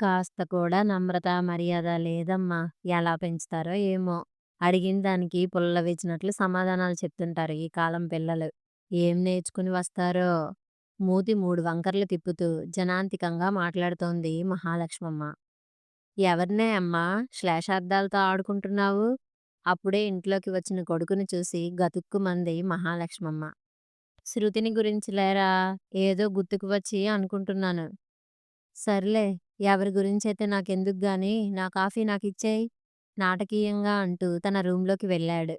కాస్త కూడా నమ్రత, మర్యాద లేదమ్మా! ఎలా పెంచుతారో ఏమో! అడిగిన దానికి పుల్లవిచ్చినట్లు సమాధానాలు చెప్తుంటారు ఈ కాలం పిల్లలు. ఏం నేర్చుకుని వస్తారో! మూతి మూడు వంకర్లు తిప్పుతూ జనాంతికంగా మాట్లాడుతోంది మహాలక్ష్మమ్మ. ఎవరినే అమ్మా శ్లేషార్థాలతో ఆడుకుంటున్నావు? అప్పుడే ఇంట్లోకి వచ్చిన కొడుకుని చూసి గతుక్కుమంది మహాలక్ష్మమ్మ. శృతిని గురించిలేరా! ఏదో గుర్తుకు వచ్చి అనుకుంటున్నాను. సర్లే ఎవరి గురించైతే నాకెందుకుగాని నా కాఫీ నాకిచ్చేయ్ నాటకీయంగా అంటూ తన రూంలోకి వెళ్ళాడు.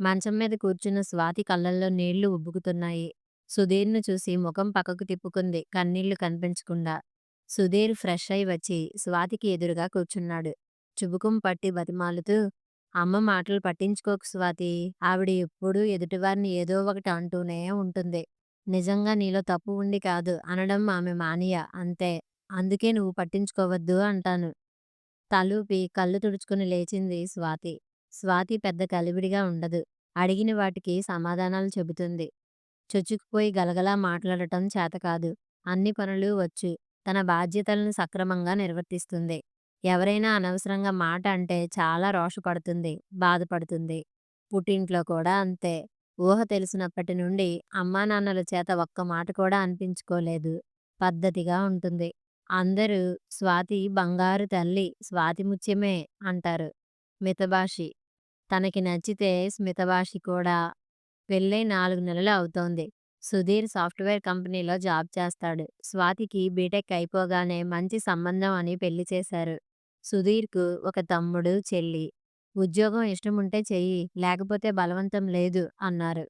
మంచం మీద కూర్చున్న స్వాతి కళ్ళల్లో నీళ్ళు ఉబ్బుకుతున్నాయి సుధీర్‌ను చూసి ముఖం పక్కకు తిప్పుకుంది కన్నీళ్ళు కనిపించకుండా. సుధీర్ ఫ్రెష్ అయి వచ్చి స్వాతికి ఎదురుగా కూర్చున్నాడు. చుబుకుం పట్టి బతిమాలుతూ అమ్మ మాటలు పట్టించుకోకు స్వాతీ! ఆవిడ ఎప్పుడూ ఎదుటివారిని ఏదో ఒకటి అంటూనే ఉంటుంది. నిజంగా నీలో తప్పు ఉండి కాదు అనడం ఆమె మానియ అంతే. అందుకే నువ్వు పట్టించుకోవద్దు అంటాను. తలూపి కళ్ళు తుడుచుకుని లేచింది స్వాతి. స్వాతి పెద్ద కలివిడిగా ఉండదు. అడిగిన వాటికి సమాధానాలు చెబుతుంది. చొచ్చుకుపోయి గలగలా మాట్లాడటం చేతకాదు. అన్ని పనులూ వచ్చు. తన బాధ్యతలను సక్రమంగా నిర్వర్తిస్తుంది. ఎవరైనా అనవసరంగా మాట అంటే చాలా రోషపడుతుంది. బాధపడుతుంది. పుట్టింట్లో కూడా అంతే. ఊహ తెలిసినప్పటి నుండి అమ్మానాన్నల చేత ఒక్క మాట కూడా అనిపించుకోలేదు. పద్ధతిగా ఉంటుంది. అందరూ స్వాతి బంగారు తల్లి స్వాతి ముత్యమే అంటారు. మితభాషి. తనకి నచ్చితే స్మితభాషి కూడా. పెళ్ళై నాలుగు నెలలు అవుతోంది. సుధీర్ సాఫ్ట్‌వేర్ కంపెనీలో జాబ్ చేస్తాడు. స్వాతికి బీటెక్ అయిపోగానే మంచి సంబంధం అని పెళ్ళి చేశారు. సుధీర్‌కు ఒక తమ్ముడు, చెల్లి. ఉద్యోగం ఇష్టముంటే చెయ్యి లేకపోతే బలవంతం లేదు అన్నారు.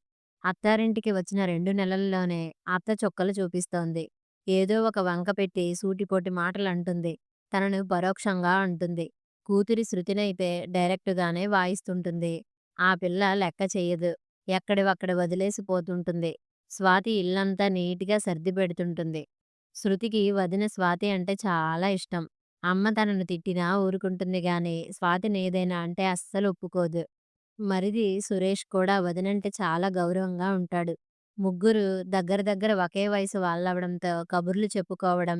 అత్తారింటికి వచ్చిన రెండు నెలల్లోనే అత్త చుక్కలు చూపిస్తోంది. ఏదో ఒక వంక పెట్టి సూటిపోటి మాటలంటుంది. తనను పరోక్షంగా అంటుంది. కూతురి శృతినైతే డైరెక్టుగానే వాయిస్తుంటుంది. ఆ పిల్ల లెక్క చెయ్యదు. ఎక్కడివక్కడ వదిలేసి పోతుంటుంది. స్వాతి ఇల్లంతా నీట్‌గా సర్దిపెడుతుంటుంది. శృతికి వదిన స్వాతి అంటే చాలా ఇష్టం. అమ్మ తనను తిట్టినా ఊరుకుంటుంది గానీ స్వాతినేదైనా అంటే అస్సలు ఒప్పుకోదు. మరిది సురేష్ కూడా వదినంటే చాలా గౌరవంగా ఉంటాడు. ముగ్గురు దగ్గర దగ్గర ఒకే వయసు వాళ్ళవడంతో కబుర్లు చెప్పుకోవడం,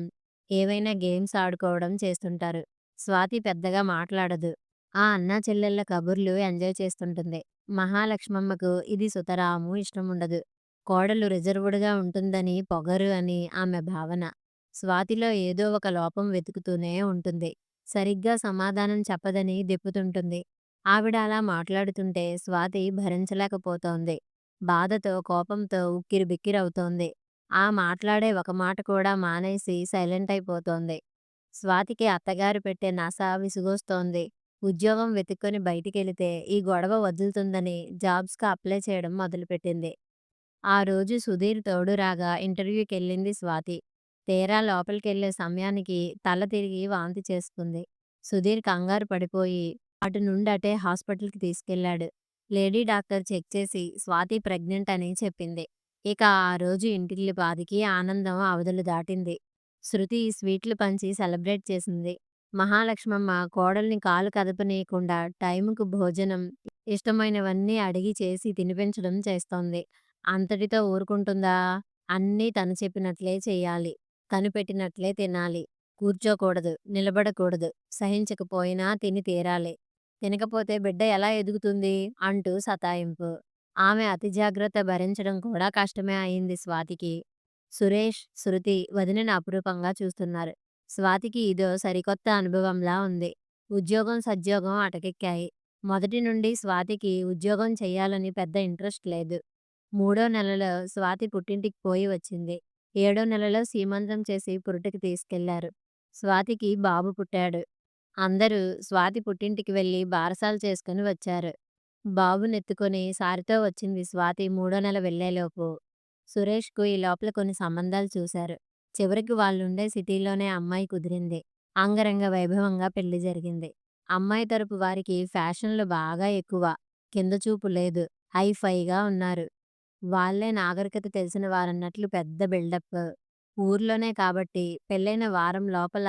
ఏవైనా గేమ్స్ ఆడుకోవడం చేస్తుంటారు. స్వాతి పెద్దగా మాట్లాడదు. ఆ అన్నా చెల్లెళ్ళ కబుర్లు ఎంజాయ్ చేస్తుంటుంది. మహాలక్ష్మమ్మకు ఇది సుతరాము ఇష్టముండదు. కోడలు రిజర్వుడ్‌గా ఉంటుందని పొగరు అని ఆమె భావన. స్వాతిలో ఏదో ఒక లోపం వెతుకుతూనే ఉంటుంది. సరిగ్గా సమాధానం చెప్పదని దెప్పుతుంటుంది. ఆవిడ అలా మాట్లాడుతుంటే స్వాతి భరించలేకపోతోంది. బాధతో, కోపంతో ఉక్కిరిబిక్కిరవుతోంది. ఆ మాట్లాడే ఒక మాట కూడా మానేసి సైలెంట్ అయిపోతోంది స్వాతికి అత్తగారు పెట్టే నస విసుగొస్తోంది. ఉద్యోగం వెతుక్కొని బయటికెళితే ఈ గొడవ వదులుతుందని జాబ్స్‌కి అప్లై చేయడం మొదలుపెట్టింది. ఆ రోజు సుధీర్ తోడు రాగా ఇంటర్వ్యూకెళ్ళింది స్వాతి. తీరా లోపలికెళ్ళే సమయానికి తల తిరిగి వాంతి చేసుకుంది. సుధీర్ కంగారు పడిపోయి అటు నుండటే హాస్పిటల్‌కి తీసుకెళ్ళాడు. లేడీ డాక్టర్ చెక్ చేసి స్వాతి ప్రెగ్నెంట్ అని చెప్పింది. ఇక ఆ రోజు ఇంటిల్లిపాదికి ఆనందం అవధులు దాటింది. శృతి స్వీట్లు పంచి సెలబ్రేట్ చేసింది. మహాలక్ష్మమ్మ కోడల్ని కాలు కదపనీయకుండా టైముకు భోజనం, ఇష్టమైనవన్నీ అడిగి చేసి తినిపించడం చేస్తోంది. అంతటితో ఊరుకుంటుందా? అన్నీ తను చెప్పినట్లే చెయ్యాలి. తను పెట్టినట్లే తినాలి. కూర్చోకూడదు. నిలబడకూడదు. సహించకపోయినా తిని తీరాలి. తినకపోతే బిడ్డ ఎలా ఎదుగుతుంది? అంటూ సతాయింపు. ఆమె అతి జాగ్రత్త భరించడం కూడా కష్టమే అయింది స్వాతికి. సురేష్, శృతి వదినని అపురూపంగా చూస్తున్నారు. స్వాతికి ఇదో సరికొత్త అనుభవంలా ఉంది. ఉద్యోగం సద్యోగం అటకెక్కాయి. మొదటి నుండి స్వాతికి ఉద్యోగం చెయ్యాలని పెద్ద ఇంట్రెస్ట్ లేదు. మూడో నెలలో స్వాతి పుట్టింటికి పోయి వచ్చింది. ఏడో నెలలో సీమంతం చేసి పురుటికి తీసుకెళ్ళారు. స్వాతికి బాబు పుట్టాడు. అందరూ స్వాతి పుట్టింటికి వెళ్ళి బారసాలు చేసుకుని వచ్చారు. బాబునెత్తుకొని సారితో వచ్చింది స్వాతి మూడో నెల వెళ్ళేలోపు. సురేష్‌కు ఈ లోపల కొన్ని సంబంధాలు చూశారు. చివరికి వాళ్ళుండే సిటీలోనే అమ్మాయి కుదిరింది. అంగరంగ వైభవంగా పెళ్ళి జరిగింది. అమ్మాయి తరపు వారికి ఫ్యాషన్‌లు బాగా ఎక్కువ. కింద చూపు లేదు. హైఫైగా ఉన్నారు. వాళ్ళే నాగరికత తెలిసిన వారన్నట్లు పెద్ద బిల్డప్. ఊర్లోనే కాబట్టి పెళ్ళైన వారం లోపల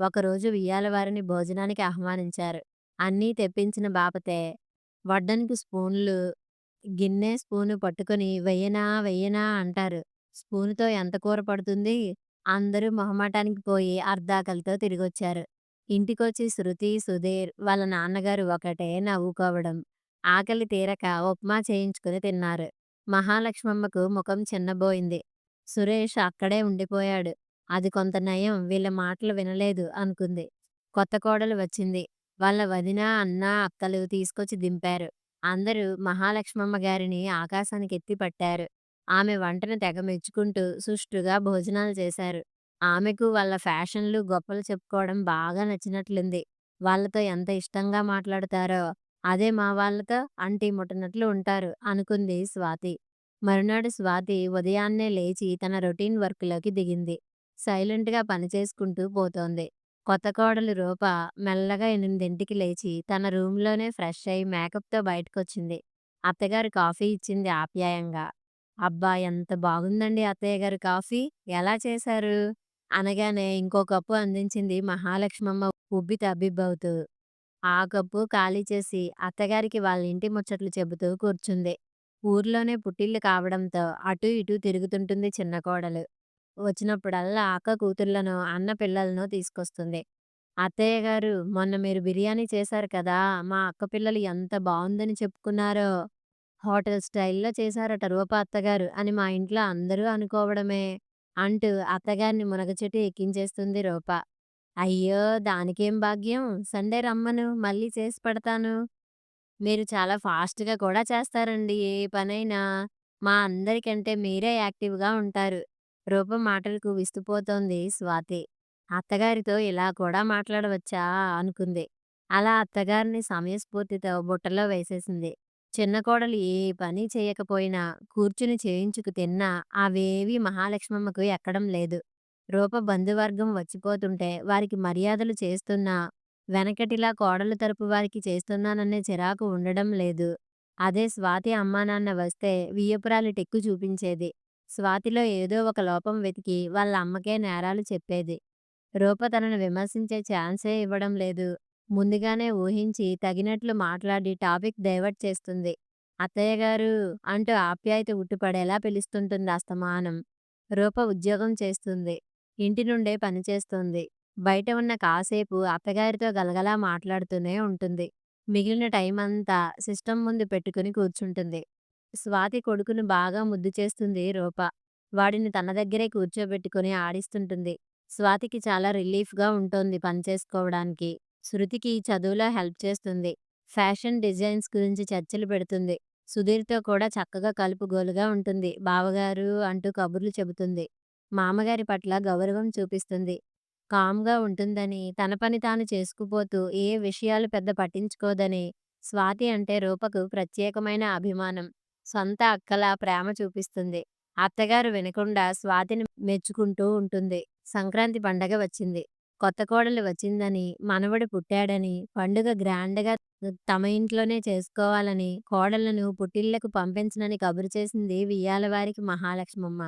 ఒకరోజు వియ్యాలవారిని భోజనానికి ఆహ్వానించారు. అన్నీ తెప్పించిన బాపతే. వడ్డానికి స్పూన్లు, గిన్నె, స్పూను పట్టుకుని వెయ్యనా వెయ్యనా అంటారు. స్పూనుతో ఎంత కూర పడుతుంది? అందరూ మొహమాటానికి పోయి అర్ధాకలితో తిరిగొచ్చారు. ఇంటికొచ్చి శృతి, సుధీర్ వాళ్ళ నాన్నగారు ఒకటే నవ్వుకోవడం. ఆకలి తీరక ఉప్మా చేయించుకుని తిన్నారు. మహాలక్ష్మమ్మకు ముఖం చిన్నబోయింది. సురేష్ అక్కడే ఉండిపోయాడు. అది కొంత నయం వీళ్ళ మాటలు వినలేదు అనుకుంది. కొత్త కోడలు వచ్చింది. వాళ్ళ వదిన, అన్న, అక్కలు తీసుకొచ్చి దింపారు. అందరూ మహాలక్ష్మమ్మ గారిని ఆకాశానికి ఎత్తి పట్టారు. ఆమె వంటను తెగ మెచ్చుకుంటూ సుష్టుగా భోజనాలు చేశారు. ఆమెకు వాళ్ళ ఫ్యాషన్లు, గొప్పలు చెప్పుకోవడం బాగా నచ్చినట్లుంది. వాళ్ళతో ఎంత ఇష్టంగా మాట్లాడతారో, అదే మా వాళ్ళతో అంటీ ముట్టనట్లు ఉంటారు అనుకుంది స్వాతి. మరునాడు స్వాతి ఉదయాన్నే లేచి తన రొటీన్ వర్క్‌లోకి దిగింది. సైలెంట్‌గా పని చేసుకుంటూ పోతోంది. కొత్త కోడలు రూప మెల్లగా ఎనిమిదింటికి లేచి తన రూమ్‌లోనే ఫ్రెష్ అయి మేకప్‌తో బయటకొచ్చింది. అత్తగారు కాఫీ ఇచ్చింది ఆప్యాయంగా. అబ్బా! ఎంత బాగుందండి అత్తయ్యగారు కాఫీ. ఎలా చేశారు? అనగానే ఇంకో కప్పు అందించింది మహాలక్ష్మమ్మ ఉబ్బి తబ్బిబ్బవుతూ. ఆ కప్పు ఖాళీ చేసి అత్తగారికి వాళ్ళ ఇంటి ముచ్చట్లు చెబుతూ కూర్చుంది. ఊర్లోనే పుట్టిల్లు కావడంతో అటూ ఇటూ తిరుగుతుంటుంది చిన్న కోడలు. వచ్చినప్పుడల్లా అక్క కూతుర్లను, అన్న పిల్లలను తీసుకొస్తుంది. అత్తయ్య గారు మొన్న మీరు బిర్యానీ చేశారు కదా! మా అక్క పిల్లలు ఎంత బావుందని చెప్పుకున్నారో. హోటల్ స్టైల్‌లో చేశారట రూప అత్తగారు అని మా ఇంట్లో అందరూ అనుకోవడమే. అంటూ అత్తగారిని మునగచెట్టు ఎక్కించేస్తుంది రూప. అయ్యో! దానికేం భాగ్యం. సండే రమ్మను మళ్ళీ చేసి పెడతాను. మీరు చాలా ఫాస్ట్‌గా కూడా చేస్తారండి ఏ పనైనా. మా అందరికంటే మీరే యాక్టివ్‌గా ఉంటారు. రూప మాటలకు విస్తుపోతోంది స్వాతి. అత్తగారితో ఇలా కూడా మాట్లాడవచ్చా అనుకుంది. అలా అత్తగారిని సమయస్ఫూర్తితో బుట్టలో వేసేసింది. చిన్న కోడలు ఏ పని చేయకపోయినా, కూర్చుని చేయించుకు తిన్నా అవేవీ మహాలక్ష్మమ్మకు ఎక్కడం లేదు. రూప బంధువర్గం వచ్చిపోతుంటే వారికి మర్యాదలు చేస్తున్నా, వెనకటిలా కోడలు తరపు వారికి చేస్తున్నాననే చిరాకు ఉండడం లేదు. అదే స్వాతి అమ్మానాన్న వస్తే వియ్యపురాలి టెక్కు చూపించేది. స్వాతిలో ఏదో ఒక లోపం వెతికి వాళ్ళ అమ్మకే నేరాలు చెప్పేది. రూప తనను విమర్శించే ఛాన్సే ఇవ్వడం లేదు. ముందుగానే ఊహించి తగినట్లు మాట్లాడి టాపిక్ డైవర్ట్ చేస్తుంది. అత్తయ్యగారూ! అంటూ ఆప్యాయత ఉట్టుపడేలా పిలుస్తుంటుంది అస్తమానం. రూప ఉద్యోగం చేస్తుంది. ఇంటి నుండే పనిచేస్తుంది బయట ఉన్న కాసేపు అత్తగారితో గలగలా మాట్లాడుతూనే ఉంటుంది. మిగిలిన టైం అంతా సిస్టమ్ ముందు పెట్టుకుని కూర్చుంటుంది. స్వాతి కొడుకును బాగా ముద్దు చేస్తుంది రూప. వాడిని తన దగ్గరే కూర్చోబెట్టుకుని ఆడిస్తుంటుంది. స్వాతికి చాలా రిలీఫ్‌గా ఉంటోంది పని చేసుకోవడానికి. శృతికి చదువులో హెల్ప్ చేస్తుంది. ఫ్యాషన్ డిజైన్స్ గురించి చర్చలు పెడుతుంది. సుధీర్‌తో కూడా చక్కగా కలుపుగోలుగా ఉంటుంది. బావగారు అంటూ కబుర్లు చెబుతుంది. మామగారి పట్ల గౌరవం చూపిస్తుంది. కామ్‌గా ఉంటుందని, తన పని తాను చేసుకుపోతూ ఏ విషయాలు పెద్ద పట్టించుకోదని. స్వాతి అంటే రూపకు ప్రత్యేకమైన అభిమానం. సొంత అక్కలా ప్రేమ చూపిస్తుంది. అత్తగారు వినకుండా స్వాతిని మెచ్చుకుంటూ ఉంటుంది. సంక్రాంతి పండగ వచ్చింది. కొత్త కోడలు వచ్చిందని, మనవడు పుట్టాడని, పండుగ గ్రాండ్‌గా తమ ఇంట్లోనే చేసుకోవాలని, కోడళ్ళను పుట్టిళ్ళకు పంపించనని కబురు చేసింది వియ్యాలవారికి మహాలక్ష్మమ్మ.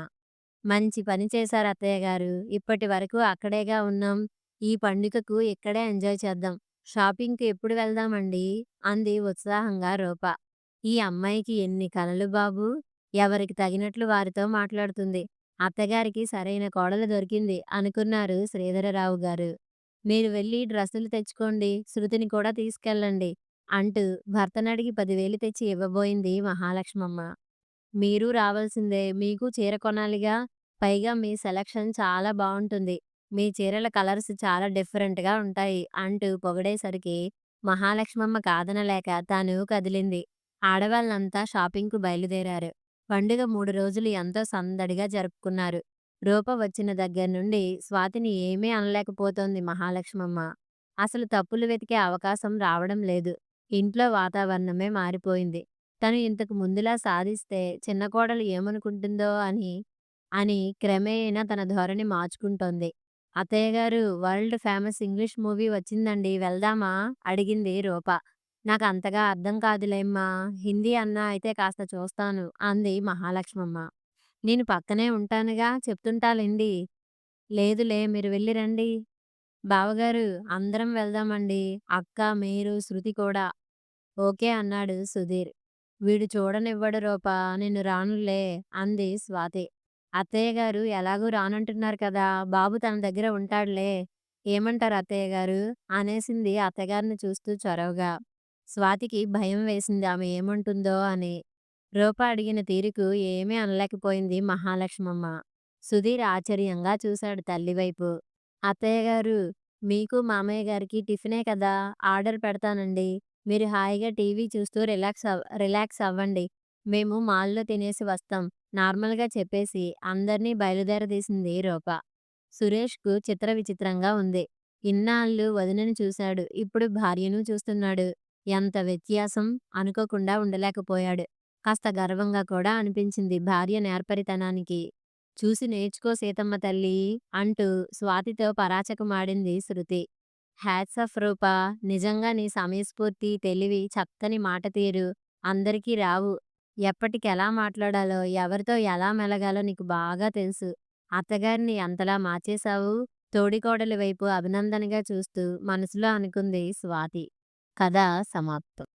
మంచి పని చేశారు అత్తయ్య గారు ఇప్పటి వరకు అక్కడేగా ఉన్నాం. ఈ పండుగకు ఇక్కడే ఎంజాయ్ చేద్దాం. షాపింగ్‌కి ఎప్పుడు వెళ్దామండి అంది ఉత్సాహంగా రూప. ఈ అమ్మాయికి ఎన్ని కలలు బాబూ! ఎవరికి తగినట్లు వారితో మాట్లాడుతుంది. అత్తగారికి సరైన కోడలు దొరికింది అనుకున్నారు శ్రీధరరావు గారు. మీరు వెళ్ళి డ్రెస్సులు తెచ్చుకోండి. శృతిని కూడా తీసుకెళ్ళండి. అంటూ భర్తనడిగి పదివేలు తెచ్చి ఇవ్వబోయింది మహాలక్ష్మమ్మ. మీరూ రావాల్సిందే. మీకు చీర కొనాలిగా. పైగా మీ సెలక్షన్ చాలా బాగుంటుంది మీ చీరల కలర్స్ చాలా డిఫరెంట్‌గా ఉంటాయి. అంటూ పొగిడేసరికి మహాలక్ష్మమ్మ కాదనలేక తాను కదిలింది. ఆడవాళ్ళంతా షాపింగ్‌కు బయలుదేరారు. పండుగ మూడు రోజులు ఎంతో సందడిగా జరుపుకున్నారు. రూప వచ్చిన దగ్గర్నుండి స్వాతిని ఏమీ అనలేకపోతోంది మహాలక్ష్మమ్మ. అసలు తప్పులు వెతికే అవకాశం రావడం లేదు. ఇంట్లో వాతావరణమే మారిపోయింది. తను ఇంతకు ముందులా సాధిస్తే చిన్న కోడలు ఏమనుకుంటుందో అని, అని క్రమేణా తన ధోరణి మార్చుకుంటోంది. అత్తయ్యగారూ! వరల్డ్ ఫేమస్ ఇంగ్లీష్ మూవీ వచ్చిందండి వెళ్దామా? అడిగింది రూప. నాకంతగా అర్థం కాదులేమ్మా! హిందీ అన్నా అయితే కాస్త చూస్తాను అంది మహాలక్ష్మమ్మ. నేను పక్కనే ఉంటానుగా చెప్తుంటాలెండి. లేదులే మీరు వెళ్ళి రండి. బావగారు! అందరం వెళ్దామండి. అక్క, మీరు, శృతి కూడా. ఓకే అన్నాడు సుధీర్. వీడు చూడనివ్వడు రూపా! నేను రానులే అంది స్వాతి. అత్తయ్య గారు ఎలాగూ రానంటున్నారు కదా! బాబు తన దగ్గర ఉంటాడులే. ఏమంటారు అత్తయ్య గారు? అనేసింది అత్తగారిని చూస్తూ చొరవగా. స్వాతికి భయం వేసింది ఆమె ఏమంటుందో అని. రూప అడిగిన తీరుకు ఏమీ అనలేకపోయింది మహాలక్ష్మమ్మ. సుధీర్ ఆశ్చర్యంగా చూశాడు తల్లివైపు. అత్తయ్యగారు మీకు మామయ్య గారికి టిఫినే కదా! ఆర్డర్ పెడతానండి. మీరు హాయిగా టీవీ చూస్తూ రిలాక్స్ అవ్ రిలాక్స్ అవ్వండి. మేము మాల్‌లో తినేసి వస్తాం నార్మల్‌గా చెప్పేసి అందర్నీ బయలుదేరదీసింది రూప. సురేష్‌కు చిత్ర విచిత్రంగా ఉంది. ఇన్నాళ్ళు వదినని చూశాడు. ఇప్పుడు భార్యను చూస్తున్నాడు. ఎంత వ్యత్యాసం! అనుకోకుండా ఉండలేకపోయాడు. కాస్త గర్వంగా కూడా అనిపించింది భార్య నేర్పరితనానికి. చూసి నేర్చుకో సీతమ్మ తల్లీ! అంటూ స్వాతితో పరాచకమాడింది శృతి. హ్యాట్సాఫ్ రూపా! నిజంగా నీ సమయస్ఫూర్తి, తెలివి, చక్కని మాటతీరు అందరికీ రావు. ఎప్పటికెలా మాట్లాడాలో, ఎవరితో ఎలా మెలగాలో నీకు బాగా తెలుసు. అత్తగారిని ఎంతలా మార్చేశావు? తోడికోడలి వైపు అభినందనగా చూస్తూ మనసులో అనుకుంది స్వాతి. కథ సమాప్తం.